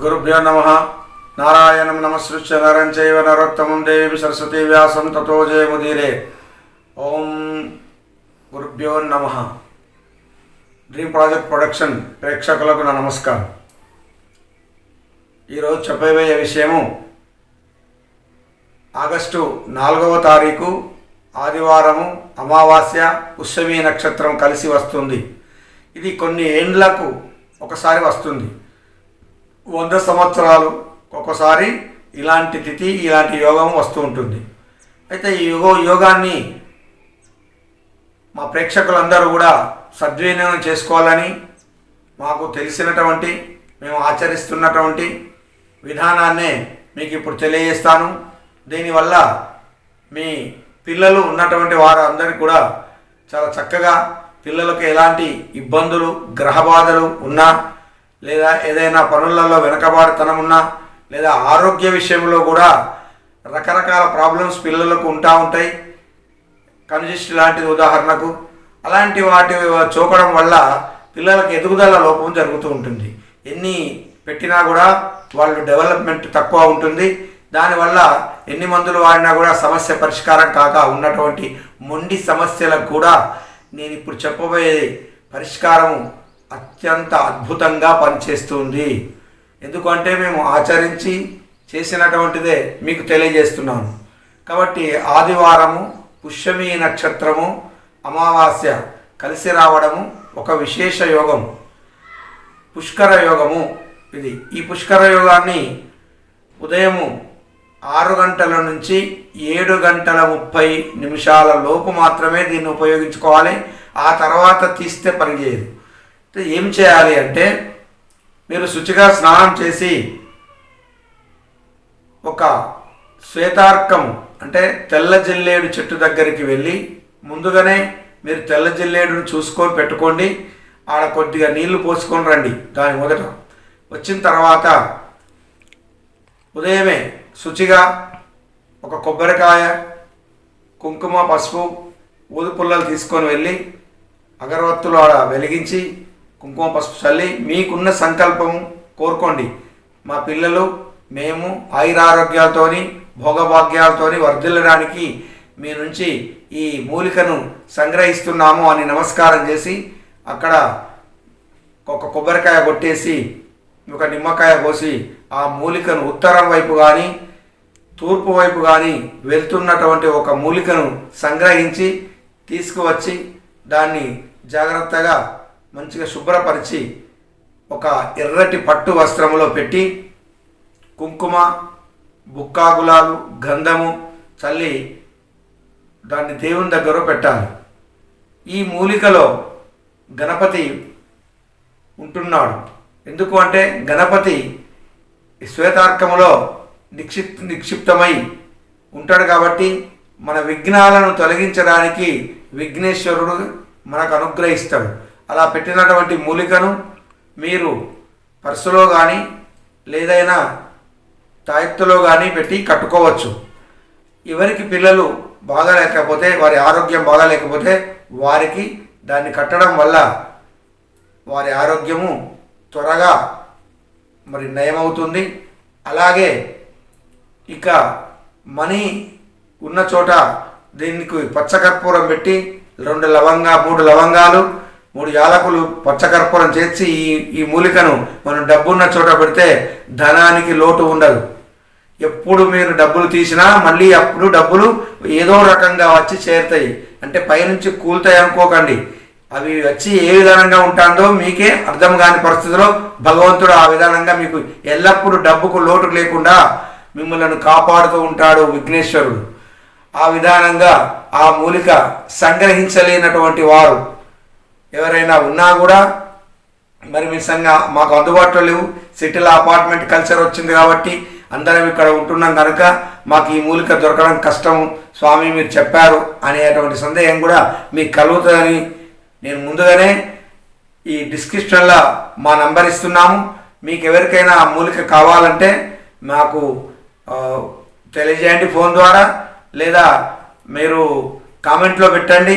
గురుభ్యో నమ నారాయణం నమస్కృత్య నరం చైవ నరోత్తమం దేవి సరస్వతి వ్యాసం తతో జయముదీరే ఓం గురుభ్యో నమ డ్రీమ్ ప్రాజెక్ట్ ప్రొడక్షన్ ప్రేక్షకులకు నా నమస్కారం। ఈరోజు చెప్పబోయే విషయము ఆగస్టు నాలుగవ తారీఖు ఆదివారము అమావాస్య పుష్యమి నక్షత్రం కలిసి వస్తుంది. ఇది కొన్ని ఏండ్లకు ఒకసారి వస్తుంది. వంద సంవత్సరాలు ఒక్కొక్కసారి ఇలాంటి తిథి ఇలాంటి యోగం వస్తూ ఉంటుంది. అయితే ఈ యోగ యోగాన్ని మా ప్రేక్షకులందరూ కూడా సద్వినియోగం చేసుకోవాలని మాకు తెలిసినటువంటి మేము ఆచరిస్తున్నటువంటి విధానాన్నే మీకు ఇప్పుడు తెలియజేస్తాను. దీనివల్ల మీ పిల్లలు ఉన్నటువంటి వారు అందరికీ కూడా చాలా చక్కగా పిల్లలకు ఎలాంటి ఇబ్బందులు గ్రహ బాధలు ఉన్నా లేదా ఏదైనా పనులలో వెనకబాటుతనం ఉన్నా లేదా ఆరోగ్య విషయంలో కూడా రకరకాల ప్రాబ్లమ్స్ పిల్లలకు ఉంటా ఉంటాయి. కన్జిస్ట్ లాంటిది ఉదాహరణకు అలాంటి వాటి చూపడం వల్ల పిల్లలకు ఎదుగుదల లోపం జరుగుతూ ఉంటుంది. ఎన్ని పెట్టినా కూడా వాళ్ళు డెవలప్మెంట్ తక్కువ ఉంటుంది. దానివల్ల ఎన్ని మందులు వాడినా కూడా సమస్య పరిష్కారం కాక ఉన్నటువంటి మొండి సమస్యలకు కూడా నేను ఇప్పుడు చెప్పబోయే పరిష్కారము అత్యంత అద్భుతంగా పనిచేస్తుంది. ఎందుకంటే మేము ఆచరించి చేసినటువంటిదే మీకు తెలియజేస్తున్నాను. కాబట్టి ఆదివారము పుష్యమి నక్షత్రము అమావాస్య కలిసి రావడము ఒక విశేష యోగం. పుష్కర యోగము ఇది. ఈ పుష్కర యోగాన్ని ఉదయము ఆరు గంటల నుంచి ఏడు గంటల ముప్పై నిమిషాల లోపు మాత్రమే దీన్ని ఉపయోగించుకోవాలి. ఆ తర్వాత తీస్తే పనిచేయదు ఏం చేయాలి అంటే మీరు శుచిగా స్నానం చేసి ఒక శ్వేతార్కం అంటే తెల్ల జిల్లేడు చెట్టు దగ్గరికి వెళ్ళి ముందుగానే మీరు తెల్ల జిల్లేడును చూసుకొని పెట్టుకోండి. ఆడ కొద్దిగా నీళ్ళు పోసుకొని రండి దాని మొదట. వచ్చిన తర్వాత ఉదయమే శుచిగా ఒక కొబ్బరికాయ కుంకుమ పసుపు ఊదుపుల్లలు తీసుకొని వెళ్ళి అగరవత్తులు ఆడ వెలిగించి కుంకుమ పసుపు చల్లి మీకున్న సంకల్పం కోరుకోండి. మా పిల్లలు మేము ఆయురారోగ్యాలతోని భోగభాగ్యాలతోని వర్ధిల్లడానికి మీ నుంచి ఈ మూలికను సంగ్రహిస్తున్నాము అని నమస్కారం చేసి అక్కడ ఒక కొబ్బరికాయ కొట్టేసి ఒక నిమ్మకాయ పోసి ఆ మూలికను ఉత్తరం వైపు కానీ తూర్పు వైపు కానీ వెళ్తున్నటువంటి ఒక మూలికను సంగ్రహించి తీసుకువచ్చి దాన్ని జాగ్రత్తగా మంచిగా శుభ్రపరిచి ఒక ఎర్రటి పట్టు వస్త్రములో పెట్టి కుంకుమ బుక్కా గులాబు గంధము చల్లి దాన్ని దేవుని దగ్గర పెట్టాలి. ఈ మూలికలో గణపతి ఉంటున్నాడు. ఎందుకు అంటే గణపతి శ్వేతార్కములో నిక్షిప్ నిక్షిప్తమై ఉంటాడు కాబట్టి మన విఘ్నాలను తొలగించడానికి విఘ్నేశ్వరుడు మనకు అనుగ్రహిస్తాడు. అలా పెట్టినటువంటి మూలికను మీరు పర్సులో కానీ లేదైనా తాయెత్తులో కానీ పెట్టి కట్టుకోవచ్చు. ఎవరికి పిల్లలు బాగా లేకపోతే వారి ఆరోగ్యం బాగా లేకపోతే వారికి దాన్ని కట్టడం వల్ల వారి ఆరోగ్యము త్వరగా మరి నయమవుతుంది. అలాగే ఇక మనీ ఉన్న చోట దీనికి పచ్చకర్పూరం పెట్టి రెండు లవంగా మూడు లవంగాలు మూడు యాలకులు పచ్చకర్పూరం చేర్చి ఈ ఈ మూలికను మనం డబ్బున్న చోట పెడితే ధనానికి లోటు ఉండదు. ఎప్పుడు మీరు డబ్బులు తీసినా మళ్ళీ అప్పుడు డబ్బులు ఏదో రకంగా వచ్చి చేరుతాయి. అంటే పైనుంచి కూలుతాయి అనుకోకండి. అవి వచ్చి ఏ విధానంగా ఉంటాడో మీకే అర్థం కాని పరిస్థితిలో భగవంతుడు ఆ విధానంగా మీకు ఎల్లప్పుడూ డబ్బుకు లోటు లేకుండా మిమ్మల్ని కాపాడుతూ ఉంటాడు విఘ్నేశ్వరుడు. ఆ విధానంగా ఆ మూలిక సంగ్రహించలేనటువంటి వారు ఎవరైనా ఉన్నా కూడా మరి మీ మాకు అందుబాటులో లేవు. సిటీలో అపార్ట్మెంట్ కల్చర్ వచ్చింది కాబట్టి అందరం ఇక్కడ ఉంటున్నాం కనుక మాకు ఈ మూలిక దొరకడం కష్టం. స్వామి మీరు చెప్పారు అనేటువంటి సందేహం కూడా మీకు కలుగుతుందని నేను ముందుగానే ఈ డిస్క్రిప్షన్లో మా నంబర్ ఇస్తున్నాము. మీకు ఎవరికైనా ఆ మూలిక కావాలంటే మాకు తెలియజేయండి ఫోన్ ద్వారా లేదా మీరు కామెంట్లో పెట్టండి.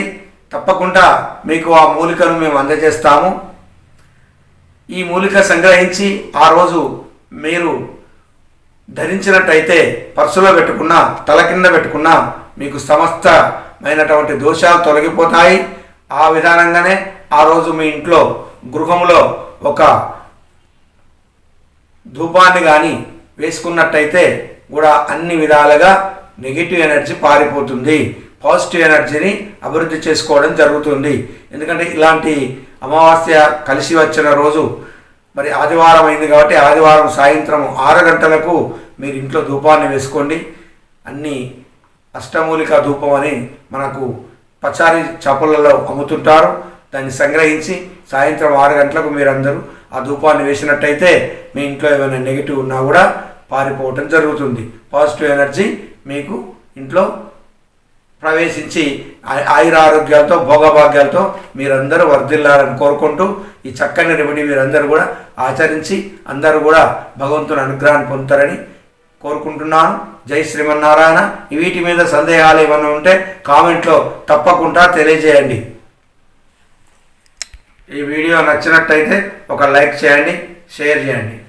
తప్పకుండా మీకు ఆ మూలికను మేము అందజేస్తాము. ఈ మూలిక సంగ్రహించి ఆ రోజు మీరు ధరించినట్టయితే పర్సులో పెట్టుకున్న తల కింద పెట్టుకున్న మీకు సమస్తమైనటువంటి దోషాలు తొలగిపోతాయి. ఆ విధానంగానే ఆ రోజు మీ ఇంట్లో గృహంలో ఒక ధూపాన్ని కానీ వేసుకున్నట్టయితే కూడా అన్ని విధాలుగా నెగిటివ్ ఎనర్జీ పారిపోతుంది. పాజిటివ్ ఎనర్జీని అభివృద్ధి చేసుకోవడం జరుగుతుంది. ఎందుకంటే ఇలాంటి అమావాస్య కలిసి వచ్చిన రోజు మరి ఆదివారం అయింది కాబట్టి ఆదివారం సాయంత్రం ఆరు గంటలకు మీరు ఇంట్లో ధూపాన్ని వేసుకోండి. అన్ని అష్టమూలిక ధూపం అని మనకు పచారీ చపలలో అమ్ముతుంటారు. దాన్ని సంగ్రహించి సాయంత్రం ఆరు గంటలకు మీరందరూ ఆ ధూపాన్ని వేసినట్టయితే మీ ఇంట్లో ఏమైనా నెగిటివ్ ఉన్నా కూడా పారిపోవటం జరుగుతుంది. పాజిటివ్ ఎనర్జీ మీకు ఇంట్లో ప్రవేశించి ఆ- ఆయురారోగ్యాలతో భోగభాగ్యాలతో మీరందరూ వర్ధిల్లాలని కోరుకుంటూ ఈ చక్కని రెమెడీ మీరందరూ కూడా ఆచరించి అందరూ కూడా భగవంతుని అనుగ్రహాన్ని పొందుతారని కోరుకుంటున్నాను. జై శ్రీమన్నారాయణ. వీటి మీద సందేహాలు ఏమైనా ఉంటే కామెంట్లో తప్పకుండా తెలియజేయండి. ఈ వీడియో నచ్చినట్టయితే ఒక లైక్ చేయండి షేర్ చేయండి.